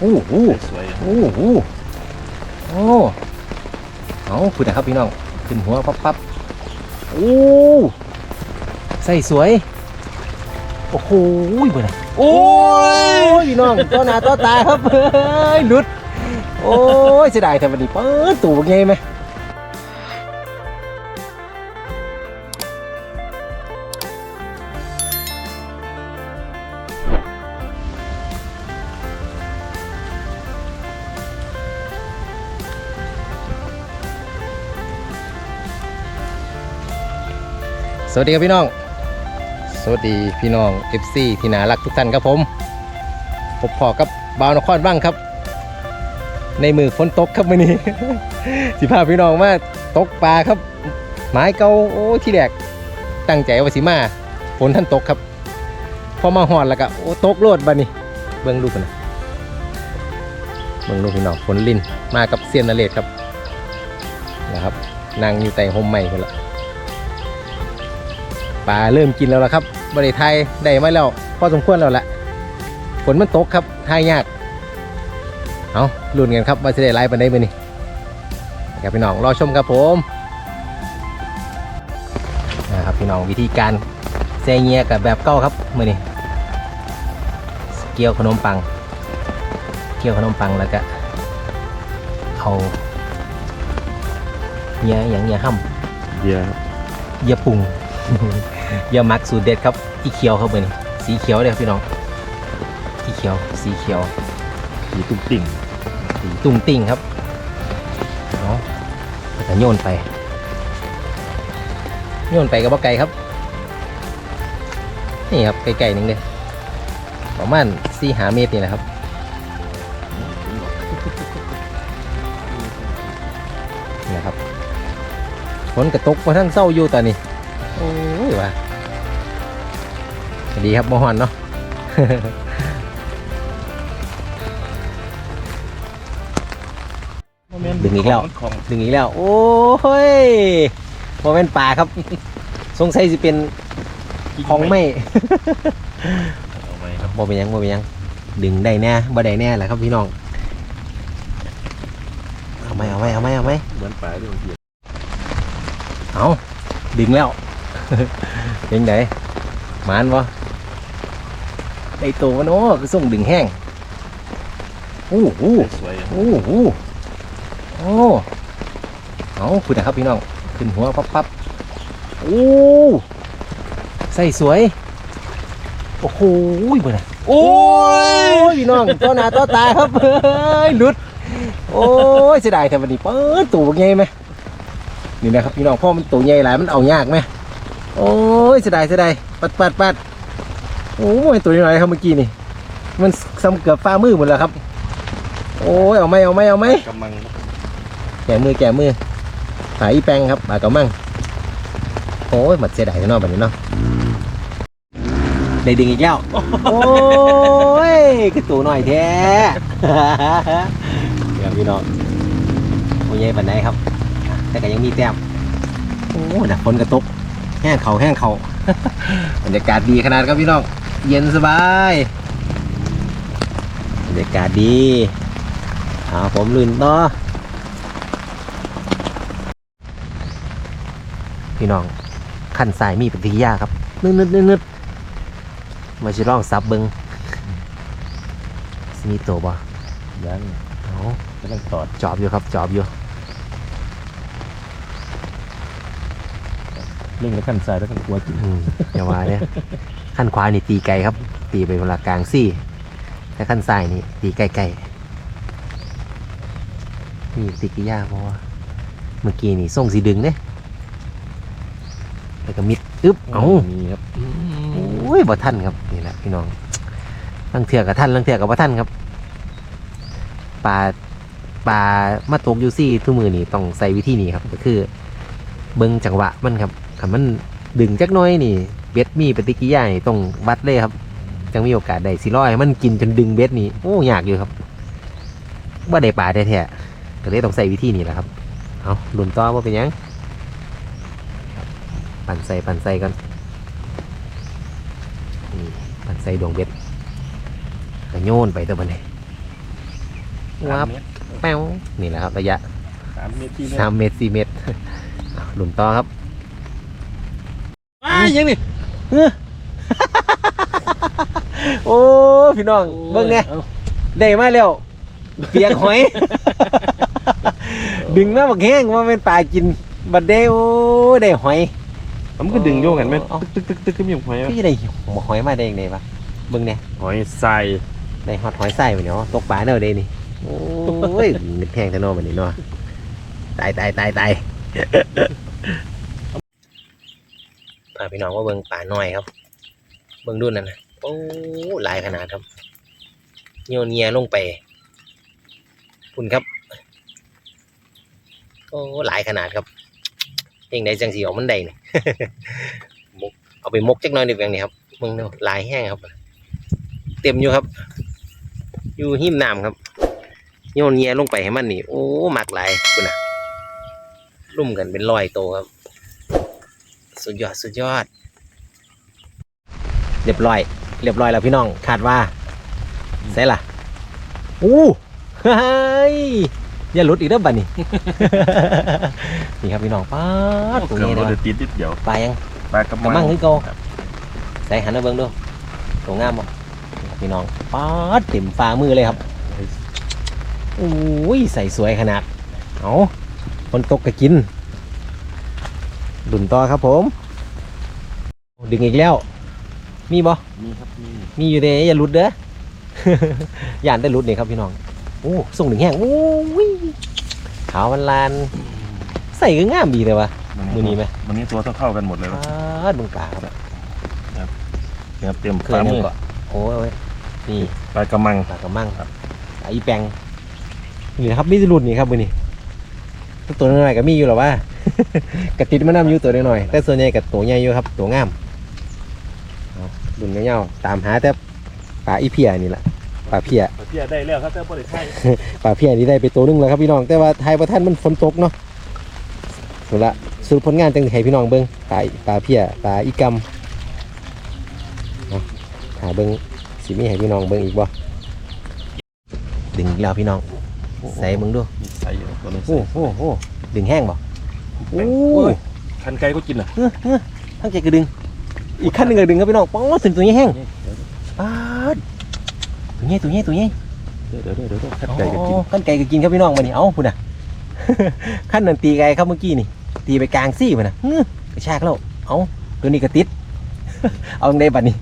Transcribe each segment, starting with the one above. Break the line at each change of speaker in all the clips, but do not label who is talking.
โอ้โห
สวย
โอ้โหโอ้เอาคุณนะครับพี่น้องขึ้นหัวปั๊บปั๊บโอ้ใส่สวย โอ้โหเบื่อ
โอ้ย
พี่น้องตัวหน้าตัวตาครับเฮ้ยหลุด โอ้ยเสียดายแต่วันนี้เปิดตู้ไงไหม วัสดีครับพี่น้อง สวัสดีพี่น้อง FC ที่น่ารักทุกท่านครับผมพบพอกับบาวนครบ้างครับ ในมือฝนตกครับมื่อนี้ สิพาพี่น้องมาตกปลาครับ หมายเกาโอ้ที่แรกตั้งใจว่าสิมาฝนท่านตกครับ พอมาหอดแล้วก็โอ้ตกโลดบัดนี้ เบิ่งดูกันนะเบิ่งดูพี่น้องฝนลินมากับเซียนนาเลดครับนะครับนั่งอยู่ใต้ห่มใหม่คนละ ปลาเริ่มกินแล้วล่ะครับบริไทยได้มาแล้วพอสมควรแล้วละฝนมันตกครับทายยากเอาลุ้นกันครับว่าจะได้ไล่ปันได้ไหมนี่ครับพี่น้องรอชมครับผมนะครับพี่น้องวิธีการแซเงียกับแบบเก้าครับมือนี่เกี่ยวขนมปัง เกี่ยวขนมปังแล้วก็เอาเงียอย่างเงียห้ำ
เบียร์
อย่าปรุง อย่ามักสูตรเด็ดครับอีเขียวครับเบอร์นี้สีเขียวเลยครับพี่น้องอีเขียวสีเขียว
สีตุ้งติ่ง
สีตุ้งติ้งครับเนาะแต่โยนไปโยนไปกับบ่ไก่ครับ นี่ครับไก่ๆหนึ่งเลยประมาณสี่หาเมตรนี่แหละครับนี่แหละครับฝนกระตกมาทั้งเศร้าอยู่ตอนนี้ โอ้ยว่ะ ดีครับมอฮอนเนาะดึงอีกแล้ว
ของ
ดึงอีกแล้ว โอ้ยโมเมนป่าครับ สงสัยสิเป็นของไม่
เอาไหมครับ
บ่เป็นหยังบ่เป็นหยัง ดึงได้แน่บ่ได้แน่แหละครับพี่น้อง เอาไหมเอาไหมเอาไหมเอาไหม
เหมือนปลาด้วยบางที
เอาดึงแล้วเป็นไงหมานวะ ไอตัวมันโอ้คือส่งดึงแห้งโอ้โห
สวย
โอ้โหโอ้เอาคุณนะครับพี่น้องขึ้นหัวปั๊บปั๊บโอ้ใส่สวย โอ้โหเบื่อ
โอ้ย
โอ้ยพี่น้องตัวหน้าตัวตาครับเฮ้ยหลุด โอ้ยเสียดายแต่วันนี้เปิดตู้ไงไหมนี่นะครับพี่น้องพ่อมันตู้ใหญ่หลายมันเอายากไหมโอ้ยเสียดายเสียดายปัดปัดปัด โอ้ยตัวน้อยๆครับเมื่อกี้นี่ มันซ้ำเกือบฝ่ามือหมดแล้วครับ โอ้ยเอาไหมเอาไหมเอาไหม
กำลัง
แก่มือแก่มือหาอีแปงครับปากกระมังโอ้ยหมดเสียดายแน่นอนแบบนี้เนาะได้ดึงอีกแล้วโอ้ยคือตัวหน่อยแท้เดี๋ยวพี่น้องโอ้ยใหญ่ปันไหนครับ แต่ก็ยังมีแต้มโอ้ยแต่ฝนกระตกแห้งเขาแห้งเขาบรรยากาศดีขนาดครับพี่น้อง เย็นสบายบรรยากาศดีเอาผมลื่นต่อพี่น้องขั้นสายมีปฏิกิริยาครับนึดนึดนึดนึดมาชิลองซับเบิงสิมีตัวบ่
ยัง
เอา
กำลังตอด
จอบอยู่ครับ จอบอยู่
เล่นกับขั้นซ้ายแล้วขั้นขวากิน
อืมอย่าว่าเนี่ย ขั้นขวานี่ตีไกลครับ ตีไปเวลากลางซี่แต่ขั้นซ้ายนี่ตีไกลไกลนี่ปฏิกิริยาเพราะว่าเมื่อกี้นี่ส่งสีดึงเนี่ยแล้วก็มิดอึ๊บเอ้า
มีครับ
โอ้ยบ่ท่านครับนี่แหละพี่น้องลังเถื่อกับท่านลังเถื่อกับบ่ท่านครับปลาปลามาตกอยูซี่ทุกมือนี่ต้องใส่วิธีนี้ครับ ก็คือ เบิ้งจังหวะมันครับคันมันดึงจักหน้อยนี่ เบ็ดมีปฏิกิริยานี่ต้องวัดเลยครับจังมีโอกาสได้สิร้อยมันกินจนดึงเบ็ดนี่โอ้ยากอยู่ครับว่าได้ปลาแท้ๆก็เลยต้องใส่วิธีนี้แหละครับเอาหลุนต่อว่าเป็นหยังปั่นใส่ปั่นใส่กันนี่มันใส่ดวงเบ็ดกระโยนไปตัวมันเลยวับแป้วนี่แหละครับระยะ
สามเมตรที่
สามเมตรสี่เมตรอะหลุมต่อครับ
อ้ายังนี่
โอ้พี่น้องเบิ่งเนี่ยได้มาแล้วเปียกหอย ดึงมาบักแห้งว่าเป็นปลากินบัดเดโอ้ได้หอย
มันก็ดึงโยกกันไหม
เอา
ตึกตึกตึกตึกก็มีหอย
พี่ได้หมหอยมาได้ยังไงวะเบิ่งเนี่ย
หอยใส่
ได้ฮอดหอยไส้ไปเนาะตกปลาเนาะเด้นี่โอ้ยเงินแพงแต่เนาะมันนี่เนาะตายตายตายตาย พาพี่น้องว่าเบิ่งปลาน้อยครับ เบิ่งดูนั่นนะโอ้หลายขนาดครับโยนเงียลงไปคุณครับโอ้หลายขนาดครับเองได้จังสีออกมันได้นี่มกเอาไปมกจักหน่อยเดียวเองนี่ครับเบิ่งเนาะหลายแห้งครับ เต็มอยู่ครับ อยู่หิมน้ำครับโยนเงียลงไปให้มันนี่โอ้หมักหลายคุณน่ะรุ่มกันเป็นรอยโตครับ สุดยอดสุดยอด เรียบร้อย เรียบร้อยแล้วพี่น้องคาดว่าใส่ล่ะอู้เฮ้ยอย่าหลุดอีกแล้วบัดนี้ นี่ครับพี่น้องป้าดตรง
เกือบ
นี้
เรา
เล
จะ
ย
ติดนิดเดียว
ปลายัง
ปลากระ
กระมั
มั
ง
ง
คือโกใส่หันมาเบิ่งดูตัวงามบ่นี่ครับพี่น้องป๊าดเต็มฝ่ามือเลยครับโอ้ยใส่สวยขนาดเอาคนตกก็กิน ดุนต่อครับผม ดึงอีกแล้ว มีบ่
มีครับมี
มีอยู่เด้อย่าหลุดเด้อ ย่านได้หลุดนี่ครับพี่น้อง โอ้ส่งถึงแห้งโอ้ยขาวมันลาน ใส่ก็งามดีเลยวะมือนี้ไหม
วันนี้ตัวเท่าๆกันหมดเลย
ป
วะา
ดเบึงปลาครับ
เนี่ยเต็ม
เค
ฝ่าย
นั่
มื
ง
อ
ก็โอ้ยนี่
ปลากระมัง
ปลากระมังครับปลาอีแปงนี่นะครับมีรุ่นนี่ครับมือนี้ตัวน้อยๆก็มีอยู่หรอวะ กระติดมันน้ำอยู่ตัวน้อยๆแต่ส่วนใหญ่กับตัวใหญ่อยู่ครับตัวงามเอารุ่นเงี้ยวๆตามหาแต่ปลาอีเพียนี่แหละปลาเพีย
เพียได้แล้วครับแต่บ่ได้ใช่
ปลาเพียนี่ได้ไปตัวหนึงแล้วครับพี่น้องแต่ว่าไทยประท่านมันฝนตกเนาะสุดละสรุปผลงานจังสิให้พี่น้องเบิ้งปลาปลาเพียปลาอีกำเอาหาเบิ้งสิมีให้พี่น้องเบิ้งอีกบ่ดึงอีกแล้วพี่น้องใส่มึงดู
มีใส่อยู่ตัวนึง
โอ้โหโอ้ดึงแห้งบ่ โอ้
โอ้
ย
ยคันไก่ก็กินอะ
เฮ้อเฮ้อทั้งใจกระดึง อีกขั้นหนึ่งกระดึงครับพี่น้องป๊อดถึงตัวนี้แห้งป๊าดตัวนี้ตัวนี้ตัวนี้
เดี๋ยวเดี๋ยวเดี๋ยวเดี๋ยวคันไก่ก็กิน
อ๋อขั้นไก่ก็กินครับพี่น้องมานี่เอ้าพุ่นน่ะขั้นนั้นตีไก่ครับเมื่อกี้นี่ตีไปกลางซี่พุ่นน่ะอื้อกระชากแล้วเอ้าตัวนี้ก็ติดเอาในบัดนี้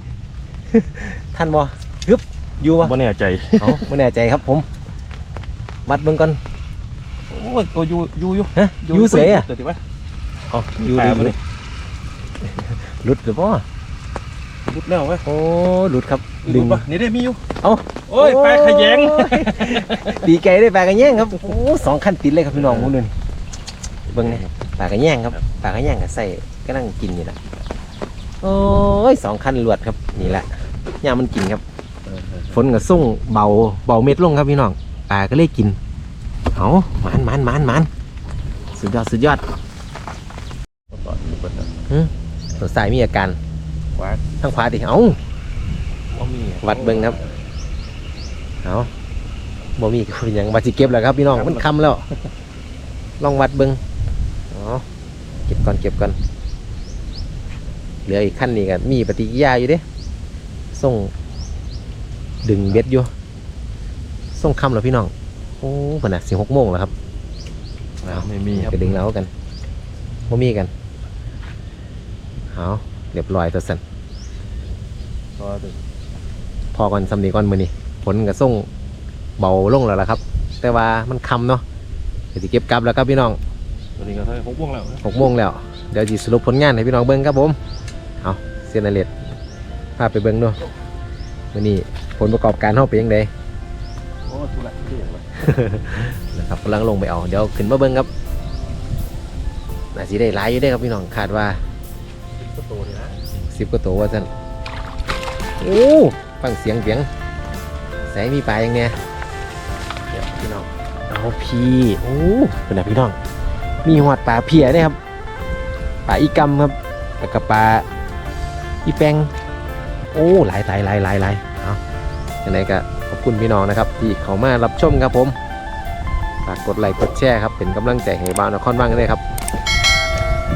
ท่านบ่ฮึบอยู่บ่
บ่แน่ใจ
เอ้าไม่แน่ใจครับผมวัดเบิ่งก่อน
โอ้ยตัวอยู่อยู่อยู่
ฮะอยู่เสยอะ
เดี๋ยวดิวะ
อ๋ออยู่ดี
ล
ยหลุดหรือเปล่า
รุดแล้วเว้ย
โอ้หลุดครับ
ดึงปะนี่ได้มีอยู่
เอ้า
โอ้ยปลาขยง
โอ้ยตีไก่ได้ปลากระแยงครับโอ้สองขั้นติดเลยครับพี่น้องมุนึงเบิ่งนี่ปลากระแยงครับปลากระแยงกับใส่ก็นั่งกินนี่ละโอ้ยสองขั้นลวดครับนี่แหละยามมันกินครับฝนกับส่งเบาเบาเม็ดลงครับพี่น้องปลาก็เลยกิน เอามันมันมันมันสุดยอดสุดยอด
ต่ออยู่บนนั้น
ตัวสายมีอาการ
ขวา
ทั้งขวาดิเอา
บ่มีอะ
วัดเบิ่งครับเอาบ่มีก็เป็นหยังมาสิเก็บแล้วครับพี่น้องมันคำแล้ว ลองวัดเบิ่งอ๋อเก็บก่อนเก็บก่อนเหลืออีกขั้นนี้กันมีปฏิกิริยาอยู่เด้ส่งดึงเบ็ดอยู่ส่งคำแล้วพี่น้องโอ้ขนาดสิหกโมงแล้วครับ
ไม่มีครับ
ก็ดึงแล้วกันบ่มีกันเอาเรียบร้อยตัวสัน
ก็ดึง
พอก่อนสำนีก่อนมือนี่ผลกับส่งเบาลงแล้วล่ะครับ แต่ว่ามันคำเนาะเดี๋ยวสิเก็บกลับแล้วครับพี่น้อง
ตัวนี้ก็เท่าหกวงแล้วนะ
หกโมงแล้ว เดี๋ยวจะสรุปผลงานให้พี่น้องเบิ้งครับผมเอาเซียนเลดพาไปเบิ้งด้วยมือนี้ผลประกอบการเข้าไปนยังไง
โอ้ทุลักทุเล
นะครับกำลังลงไปเอา เดี๋ยวขึ้นมาเบิ้งครับน่าสิได้หลายอยู่ได้ครับพี่น้องคาดว่าสิบ
ก็โตเลยนะ
สิบกว่าตัวว่าสั่นโอ้ฟังเสียงเสียงแสงมีปลาอย่างเนี้ยเดี๋ยวพี่น้องเอาพี่โอ้เป็นไงพี่น้อง มีหอดปลาเพียด้วยครับปลาอีกำครับแล้วก็ปลาอีแปงโอ้หลายหลายหลายหลายหลายเอาอย่างไรก็ คุณพี่น้องนะครับ ที่เขามารับชมครับผมฝากกดไลค์กดแชร์ครับเป็นกำลังใจให้บ้านนครบ้างด้วยครับ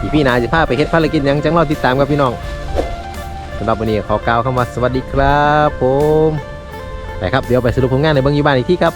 อีพี่นาจะพาไปเฮ็ดภารกิจยังจังรอติดตามครับพี่น้องสำหรับวันนี้ขอกล่าวคำว่าสวัสดีครับ ผมไปครับเดี๋ยวไปสรุปผลงานในเบื้องยี่บ้านอีกที่ครับ